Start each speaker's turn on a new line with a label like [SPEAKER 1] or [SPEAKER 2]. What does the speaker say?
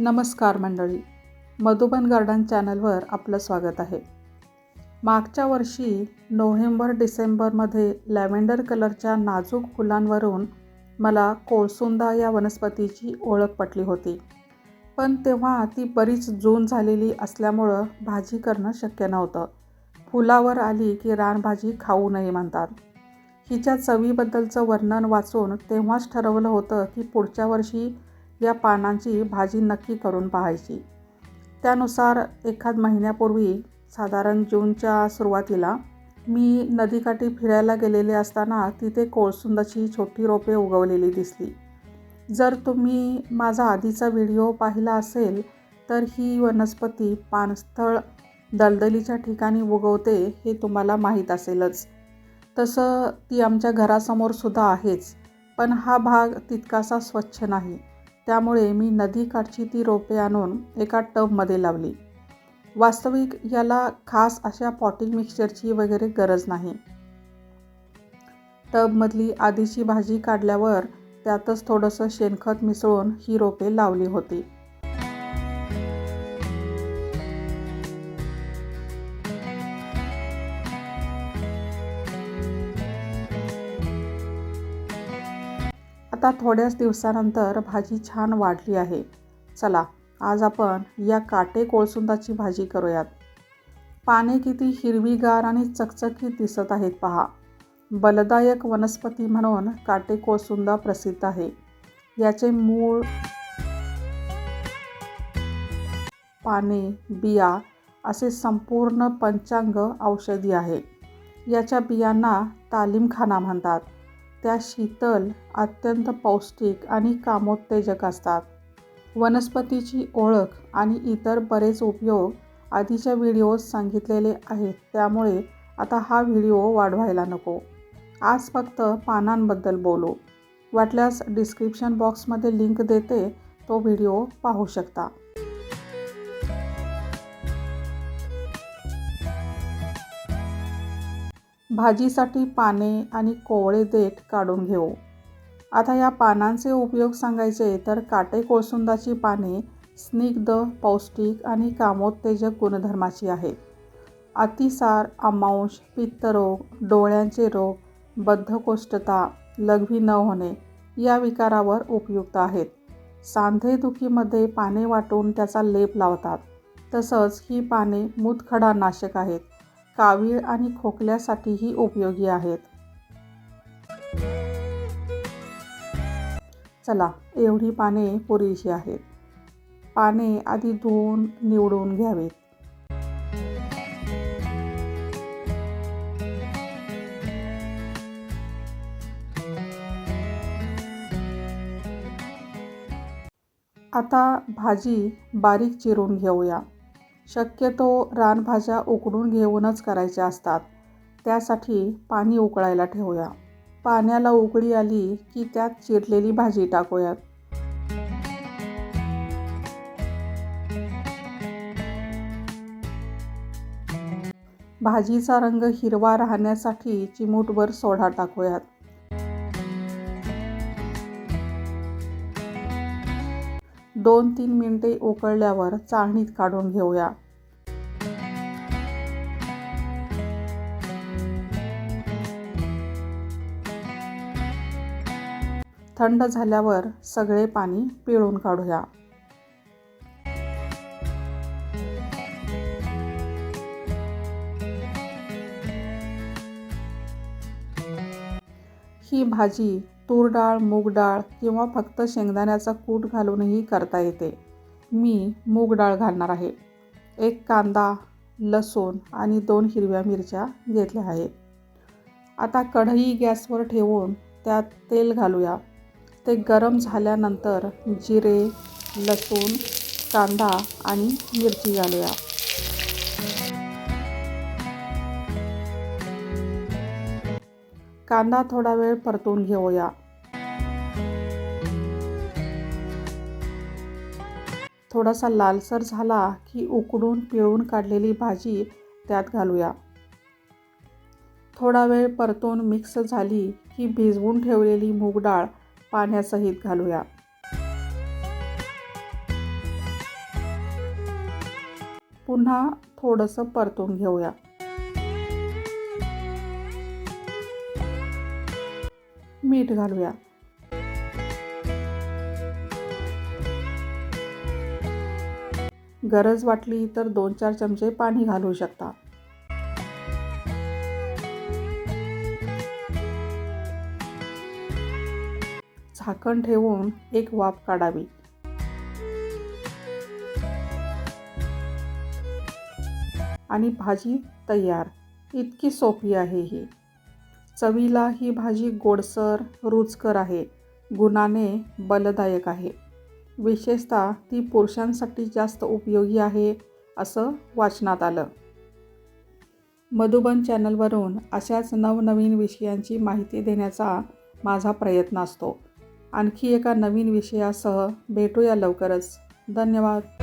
[SPEAKER 1] नमस्कार मंडळी. मधुबन गार्डन चॅनलवर आपलं स्वागत आहे. मागच्या वर्षी नोव्हेंबर डिसेंबरमध्ये लॅव्हेंडर कलरच्या नाजूक फुलांवरून मला कोळसुंदा या वनस्पतीची ओळख पटली होती. पण तेव्हा ती बरीच जून झालेली असल्यामुळं भाजी करणं शक्य नव्हतं. फुलावर आली की रानभाजी खाऊ नये म्हणतात. हिच्या चवीबद्दलचं वर्णन वाचून तेव्हाच ठरवलं होतं की पुढच्या वर्षी या पानांची भाजी नक्की करून पाहायची. त्यानुसार एखाद महिन्यापूर्वी साधारण जूनच्या सुरुवातीला मी नदीकाठी फिरायला गेलेले असताना तिथे कोळसुंदाची छोटी रोपे उगवलेली दिसली. जर तुम्ही माझा आधीचा व्हिडिओ पाहिला असेल तर ही वनस्पती पानस्थळ दलदलीच्या ठिकाणी उगवते हे तुम्हाला माहीत असेलच. तसं ती आमच्या घरासमोरसुद्धा आहेच पण हा भाग तितकासा स्वच्छ नाही. त्यामुळे मी नदीकाठची ती रोपे आणून एका टबमध्ये लावली. वास्तविक याला खास अशा पॉटिंग मिक्सचरची वगैरे गरज नाही. टबमधली आधीची भाजी काढल्यावर त्यातच थोडंसं शेणखत मिसळून ही रोपे लावली होती. आता थोड्याच दिवसानंतर भाजी छान वाढली आहे. चला आज आपण या काटे कोळसुंदाची भाजी करूयात. पाने किती हिरवीगार आणि चकचकीत दिसत आहेत पहा. बलदायक वनस्पती म्हणून काटे कोळसुंदा प्रसिद्ध आहे. याचे मूळ पाने बिया असे संपूर्ण पंचांग औषधी आहे. याच्या बियांना तालीमखाना म्हणतात. त्या शीतल अत्यंत पौष्टिक आणि कामोत्तेजक असतात. वनस्पतीची ओळख आणि इतर बरेच उपयोग आधीच्या व्हिडिओत सांगितलेले आहेत त्यामुळे आता हा व्हिडिओ वाढवायला नको. आज फक्त पानांबद्दल बोलू. वाटल्यास डिस्क्रिप्शन बॉक्समध्ये लिंक देते तो व्हिडिओ पाहू शकता. भाजीसाठी पाने आणि कोवळे देठ काढून घेऊ. आता या पानांचे उपयोग सांगायचे तर काटे कोळसुंदाची पाने स्निग्ध पौष्टिक आणि कामोत्तेजक गुणधर्माची आहेत. अतिसार अमांश पित्तरोग डोळ्यांचे रोग बद्धकोष्ठता लघवी न होणे या विकारावर उपयुक्त आहेत. सांधेदुखीमध्ये पाने वाटून त्याचा लेप लावतात. तसंच ही पाने मूतखडा नाशक आहेत. कावीळ आणि खोकल्यासाठीही उपयोगी आहेत. चला एवढी पाने पुरेशी आहेत. पाने आधी धुवून निवडून घ्यावीत. आता भाजी बारीक चिरून घेऊया. शक्यतो रानभाज्या उकडून घेऊनच करायच्या असतात. त्यासाठी पाणी उकळायला ठेवूया. पाण्याला उकळी आली की त्यात चिरलेली भाजी टाकूयात. भाजीचा रंग हिरवा राहण्यासाठी चिमूटभर सोडा टाकूयात. दोन तीन मिनटे उकळल्यावर चाळणीत काढून घेऊया. थंड झाल्यावर सगळे पाणी पिळून काढूया. ही भाजी तूर डाळ मूग डाळ किंवा फक्त शेंगदाण्याचा कूट घालूनही करता येते. मी मूग डाळ घालणार आहे. एक कांदा लसूण आणि दोन हिरव्या मिरच्या घेतल्या आहेत. आता कढई गॅसवर ठेवून त्यात तेल घालूया. ते गरम झाल्यानंतर जिरे लसूण कांदा आणि मिरची घालूया. कांदा थोडा वेळ परतून घेऊया. थोडासा लालसर झाला की उकडून पिळून काढलेली भाजी त्यात घालूया. थोडा वेळ परतून मिक्स झाली की भिजवून ठेवलेली मूग डाळ पाण्यासहित घालूया. पुन्हा थोडंसं परतून घेऊया. मीठ घालूया. गरज वाटली तर दोन चार चमचे पाणी घालू शकता. झाकण ठेवून एक वाफ काढावी. आणि भाजी तयार. इतकी सोपी आहे ही. चवीला ही भाजी गोडसर रुचकर आहे. गुणाने बलदायक आहे. विशेषतः ती पुरुषांसाठी जास्त उपयोगी आहे असं वाचनात आलं. मधुबन चॅनलवरून अशाच नवनवीन विषयांची माहिती देण्याचा माझा प्रयत्न असतो. आणखी एका नवीन विषयासह भेटूया लवकरच. धन्यवाद.